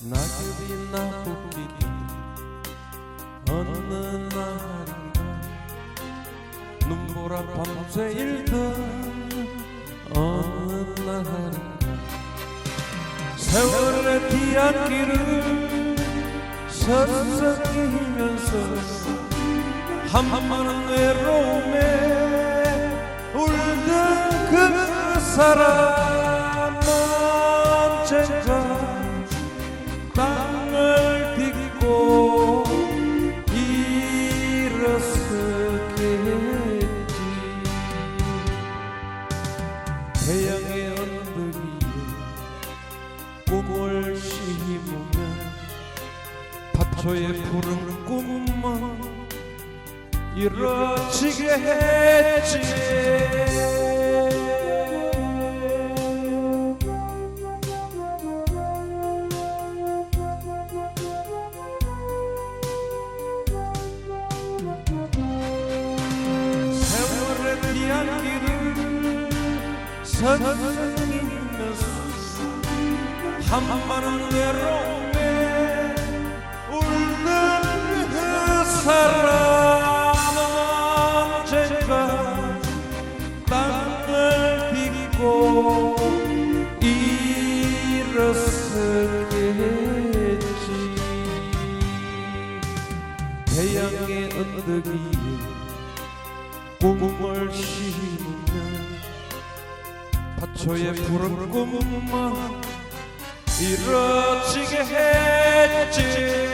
낙엽이 나쁘기 어느 날인가 눈보라 밤새 일던 어느 날인가 세월의 뒤안길을 서성이면서 한번은 외로움에 울던 그 사람 언젠가 땅을 딛고 일어서겠지. 태양의 언덕 위에 꿈을 심으면 밭초의 푸른 꿈만 이루어지게 했지 세월의 뒤안길을 선생이면서 한마는 외로움에 울는 그 사람 언젠가 땅을 딛고 일어서겠지 태양의 언덕 위에 꿈을 심으면 밭초의 푸른 꿈만 이루어지게 했지